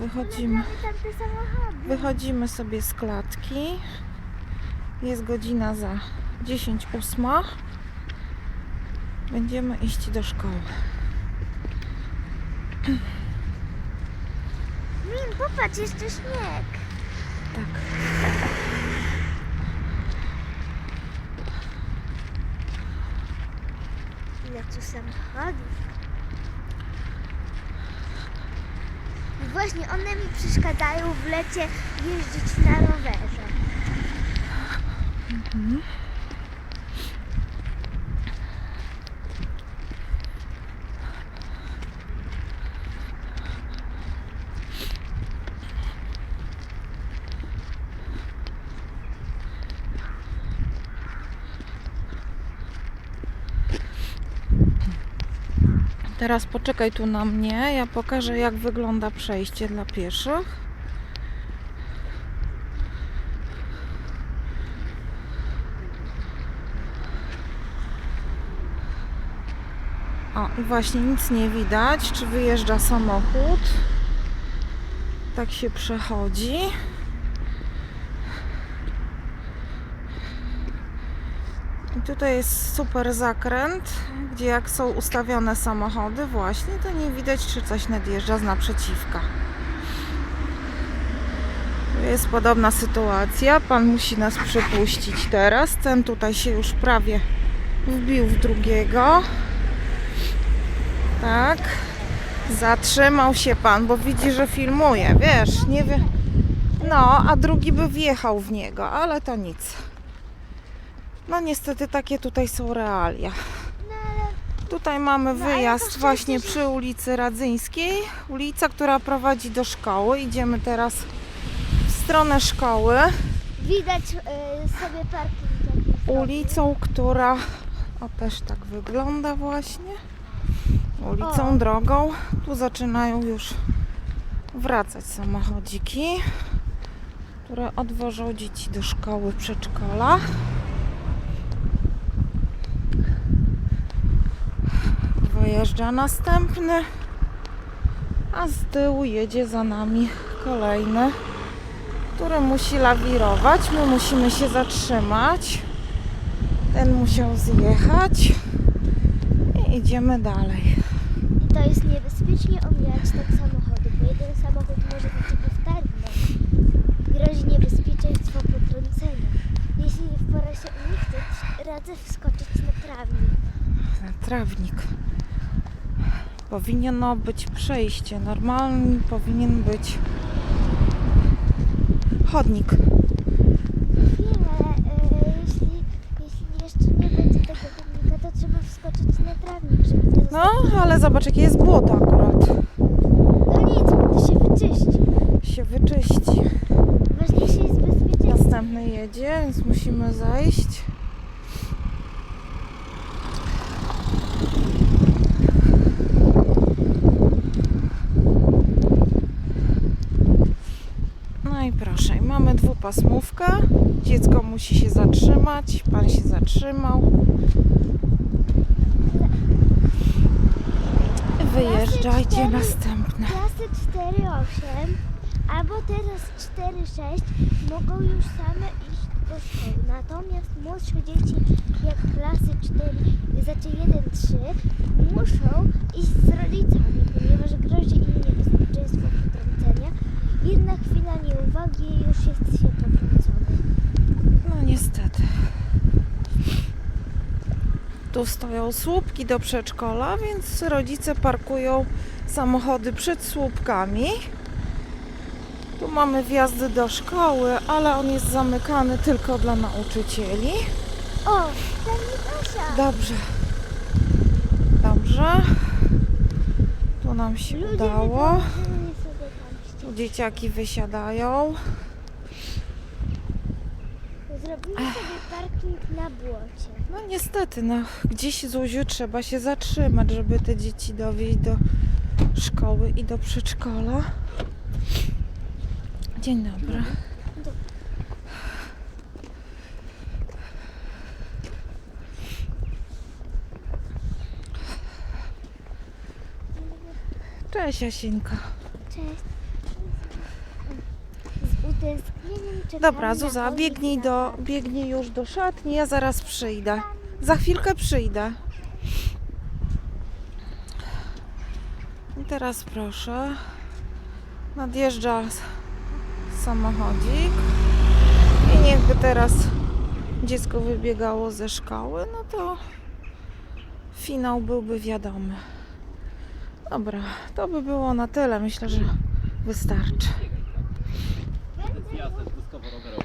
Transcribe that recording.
Wychodzimy. Wychodzimy sobie z klatki. Jest godzina za 10.08. Będziemy iść do szkoły. Min, popatrz, jeszcze śnieg. Tak. Ile tu samochodów. Właśnie one mi przeszkadzają w lecie jeździć na rowerze. Teraz poczekaj tu na mnie. Ja pokażę, jak wygląda przejście dla pieszych. O, właśnie nic nie widać, czy wyjeżdża samochód. Tak się przechodzi. I tutaj jest super zakręt, gdzie jak są ustawione samochody właśnie, to nie widać, czy coś nadjeżdża z naprzeciwka. Tu jest podobna sytuacja. Pan musi nas przepuścić teraz. Ten tutaj się już prawie wbił w drugiego. Tak. Zatrzymał się pan, bo widzi, że filmuje. Wiesz, nie wie. No, a drugi by wjechał w niego, ale to nic. No niestety takie tutaj są realia. No Tutaj mamy No, wyjazd właśnie przy ulicy Radzyńskiej. Ulica, która prowadzi do szkoły. Idziemy teraz w stronę szkoły. widać y, sobie parking. Ulicą, która o też tak wygląda właśnie. Ulicą, O. drogą. Tu zaczynają już wracać samochodziki, które odwożą dzieci do szkoły, przedszkola. Wyjeżdża następny, a z tyłu jedzie za nami kolejny, który musi lawirować. My musimy się zatrzymać. Ten musiał zjechać i idziemy dalej. I to jest niebezpiecznie omijać tak samochody, bo jeden samochód może do ciebie wtargnąć. Grozi niebezpieczeństwo potrącenia. Jeśli nie wpora się uniknąć, radzę wskoczyć na trawnik. Na trawnik. Powinno być przejście. Normalnie powinien być chodnik. Wiem, ale jeśli, jeśli jeszcze nie będzie tego chodnika, to trzeba wskoczyć na trawnik, żeby nie No, ale zobacz, jakie jest błoto akurat. No nic, to się wyczyści. Się wyczyści. Ważniejsze jest bezpieczeństwo. Następny jedzie, więc musimy zajść. No i proszę, i mamy dwupasmówkę. Dziecko musi się zatrzymać. Pan się zatrzymał. Wyjeżdżajcie cztery. następne. Klasy 4-8 albo teraz 4-6 mogą już same iść do szkoły. Natomiast młodsze dzieci jak klasy 4, znaczy 1-3 muszą iść z rodzicami, ponieważ grozi im niebezpieczeństwo. Jedna chwila nieuwagi i już jest się potrącony. No niestety. Tu stoją słupki do przedszkola, więc rodzice parkują samochody przed słupkami. Tu mamy wjazdy do szkoły, ale on jest zamykany tylko dla nauczycieli. O, ten Asia! Dobrze. Dobrze. Tu nam się Ludzie udało. wyprowadzili sobie tam Tu dzieciaki wysiadają. Zrobili sobie parking na błocie. No niestety, no gdzieś Zuziu trzeba się zatrzymać, żeby te dzieci dowieźć do szkoły i do przedszkola. Dzień dobry. Dzień dobry. Cześć Jasieńka. Cześć. Dobra, Zuza, biegnij, do, biegnij już do szatni, ja zaraz przyjdę. Za chwilkę przyjdę. I teraz proszę. Nadjeżdża samochodzik. I niechby teraz dziecko wybiegało ze szkoły, no to finał byłby wiadomy. Dobra, to by było na tyle. Myślę, że wystarczy. To jest jazda truskowo-rowerowa.